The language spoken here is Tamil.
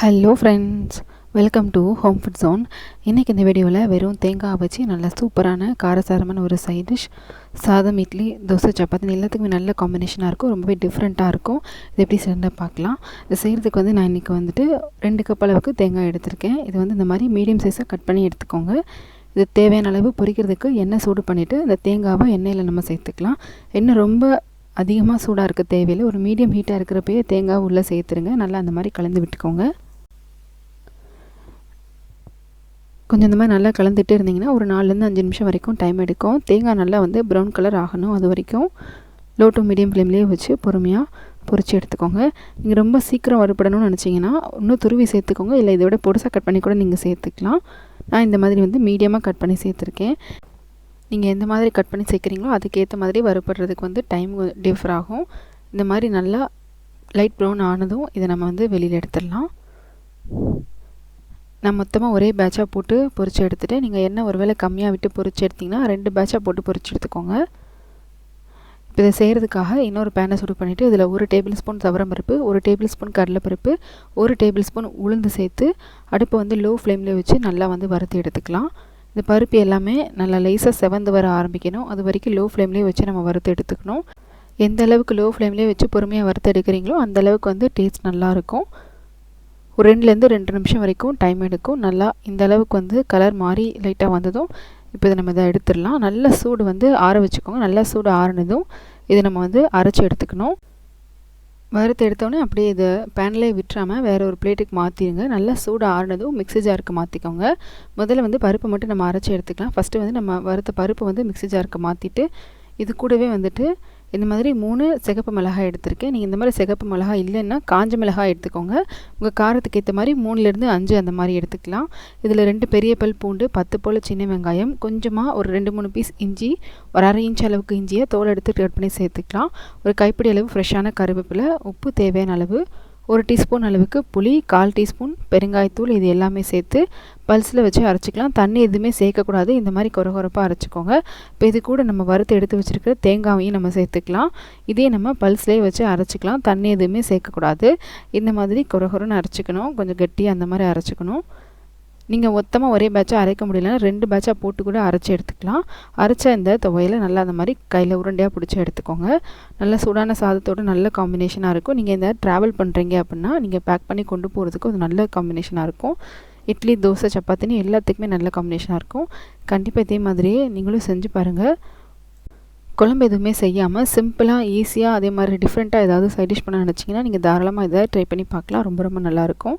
Hello friends welcome to home food zone இன்றைக்கி இந்த வீடியோவில் வெறும் தேங்காய் வச்சு நல்ல சூப்பரான காரசாரமான ஒரு சைட் டிஷ் சாதம் இட்லி தோசை சப்பாத்தி எல்லாத்துக்குமே நல்ல காம்பினேஷனாக இருக்கும். ரொம்பவே டிஃப்ரெண்ட்டாக இருக்கும். இது எப்படி சிறந்த பார்க்கலாம். இது செய்கிறதுக்கு வந்து நான் இன்றைக்கி வந்துட்டு ரெண்டு கப் அளவுக்கு தேங்காய் எடுத்திருக்கேன். இது வந்து இந்த மாதிரி மீடியம் சைஸாக கட் பண்ணி எடுத்துக்கோங்க. இது தேவையான அளவு பொரிக்கிறதுக்கு எண்ணெய் சூடு பண்ணிவிட்டு இந்த தேங்காவை எண்ணெயில் நம்ம சேர்த்துக்கலாம். எண்ணெய் ரொம்ப அதிகமாக சூடாக இருக்க தேவையில்லை. ஒரு மீடியம் ஹீட்டாக இருக்கிறப்பயே தேங்காய் உள்ளே சேர்த்துருங்க. நல்லா அந்த மாதிரி கலந்து விட்டுக்கோங்க. கொஞ்சம் இந்த மாதிரி நல்லா கலந்துட்டு இருந்தீங்கன்னா ஒரு நாலுலேருந்து அஞ்சு நிமிஷம் வரைக்கும் டைம் எடுக்கும். தேங்காய் நல்லா வந்து ப்ரௌன் கலர் ஆகணும் அது வரைக்கும். லோ டு மீடியம் ஃப்ளேம்லேயே வச்சு பொறுமையாக பொறிச்சு எடுத்துக்கோங்க. நீங்கள் ரொம்ப சீக்கிரம் வறுபடணும்னு நினச்சிங்கன்னா இன்னும் துருவி சேர்த்துக்கோங்க. இல்லை இதை விட பொடுசாக கட் பண்ணி கூட நீங்கள் சேர்த்துக்கலாம். நான் இந்த மாதிரி வந்து மீடியமாக கட் பண்ணி சேர்த்துருக்கேன். நீங்கள் எந்த மாதிரி கட் பண்ணி சேர்க்குறீங்களோ அதுக்கேற்ற மாதிரி வறுபடுறதுக்கு வந்து டைம் டிஃபர் ஆகும். இந்த மாதிரி நல்லா லைட் ப்ரௌன் ஆனதும் இதை நம்ம வந்து வெளியில் எடுத்துடலாம். நான் மொத்தமாக ஒரே பேட்சாக போட்டு பொரிச்சு எடுத்துகிட்டு நீங்கள் என்ன ஒரு வேளை கம்மியாக விட்டு பொறிச்சு எடுத்திங்கன்னா ரெண்டு பேட்சாக போட்டு பொறிச்சு எடுத்துக்கோங்க. இப்போ இதை செய்கிறதுக்காக இன்னொரு பேனை சூடு பண்ணிவிட்டு இதில் ஒரு டேபிள் ஸ்பூன் சவரம் பருப்பு ஒரு டேபிள் ஸ்பூன் கடலைப்பருப்பு ஒரு டேபிள் ஸ்பூன் உளுந்து சேர்த்து அடுப்பை வந்து லோ ஃப்ளேமில் வச்சு நல்லா வந்து வறுத்து எடுத்துக்கலாம். இந்த பருப்பு எல்லாமே நல்லா லைஸாக செவந்து வர ஆரம்பிக்கணும். அது வரைக்கும் லோ ஃப்ளேம்லேயே வச்சு நம்ம வறுத்து எடுத்துக்கணும். எந்த அளவுக்கு லோ ஃப்ளேம்லேயே வச்சு பொறுமையாக வறுத்து எடுக்கிறீங்களோ அந்த அளவுக்கு வந்து டேஸ்ட் நல்லாயிருக்கும் ஒரு ரெண்டுலேருந்து ரெண்டு நிமிஷம் வரைக்கும் டைம் எடுக்கும். நல்லா இந்த அளவுக்கு வந்து கலர் மாறி லைட்டாக வந்ததும் இப்போ இதை நம்ம இதை எடுத்துடலாம். நல்ல சூடு வந்து ஆற வச்சுக்கோங்க. நல்லா சூடு ஆறினதும் இதை நம்ம வந்து அரைச்சி எடுத்துக்கணும். வறுத்து எடுத்தோடனே அப்படியே இதை பேன்லேயே விட்டுறாமல் வேறு ஒரு பிளேட்டுக்கு மாற்றிடுங்க நல்லா சூடு ஆறுனதும் மிக்ஸி ஜாருக்கு மாற்றிக்கோங்க முதல்ல வந்து பருப்பு மட்டும் நம்ம அரைச்சி எடுத்துக்கலாம். ஃபஸ்ட்டு வந்து நம்ம வறுத்த பருப்பு வந்து மிக்ஸி ஜாருக்கு மாற்றிட்டு இது கூடவே வந்துட்டு இந்த மாதிரி மூணு சிகப்பு மிளகாய் எடுத்திருக்கேன். நீங்கள் இந்த மாதிரி சிகப்பு மிளகாய் இல்லைன்னா காஞ்ச மிளகாய் எடுத்துக்கோங்க. உங்கள் காரத்துக்கு ஏற்ற மாதிரி மூணுலேருந்து அஞ்சு அந்த மாதிரி எடுத்துக்கலாம். இதில் ரெண்டு பெரிய பல் பூண்டு பத்து போல் சின்ன வெங்காயம் கொஞ்சமாக ஒரு ரெண்டு மூணு பீஸ் இஞ்சி ஒரு அரை இன்ச் அளவுக்கு இஞ்சியை தோல் எடுத்து கட் பண்ணி சேர்த்துக்கலாம். ஒரு கைப்பிடி அளவு ஃப்ரெஷ்ஷான கருவேப்பிலை உப்பு தேவையான அளவு ஒரு டீஸ்பூன் அளவுக்கு புளி கால் டீஸ்பூன் பெருங்காயத்தூள் இது எல்லாமே சேர்த்து பல்ஸில் வச்சு அரைச்சிக்கலாம். தண்ணி எதுவுமே சேர்க்கக்கூடாது. இந்த மாதிரி குறகுறப்பாக அரைச்சிக்கோங்க. இப்போ இது கூட நம்ம வறுத்து எடுத்து வச்சுருக்கிற தேங்காயையும் நம்ம சேர்த்துக்கலாம். இதே நம்ம பல்ஸ்லேயே வச்சு அரைச்சிக்கலாம். தண்ணி எதுவுமே சேர்க்கக்கூடாது. இந்த மாதிரி குறகுறன்னு அரைச்சிக்கணும். கொஞ்சம் கட்டியாக அந்த மாதிரி அரைச்சிக்கணும். நீங்கள் மொத்தமாக ஒரே பேட்சாக அரைக்க முடியலன்னா ரெண்டு பேட்சாக போட்டு கூட அரைச்சி எடுத்துக்கலாம். அரைச்ச இந்த துவையில் நல்லா அந்த மாதிரி கையில் உருண்டையாக பிடிச்சி எடுத்துக்கோங்க. நல்ல சூடான சாதத்தோடு நல்ல காம்பினேஷனாக இருக்கும். நீங்கள் இந்த ட்ராவல் பண்ணுறீங்க அப்படின்னா நீங்கள் பேக் பண்ணி கொண்டு போகிறதுக்கு ஒரு நல்ல காம்பினேஷனாக இருக்கும். இட்லி தோசை சப்பாத்தின்னு எல்லாத்துக்குமே நல்ல காம்பினேஷனாக இருக்கும். கண்டிப்பாக இதே மாதிரியே நீங்களும் செஞ்சு பாருங்கள் குழம்பு எதுவுமே செய்யாமல் சிம்பிளாக ஈஸியாக அதே மாதிரி டிஃப்ரெண்ட்டாக ஏதாவது சைட் டிஷ் பண்ண நினச்சிங்கன்னா நீங்கள் தாராளமாக இதை ட்ரை பண்ணி பார்க்கலாம். ரொம்ப ரொம்ப நல்லாயிருக்கும்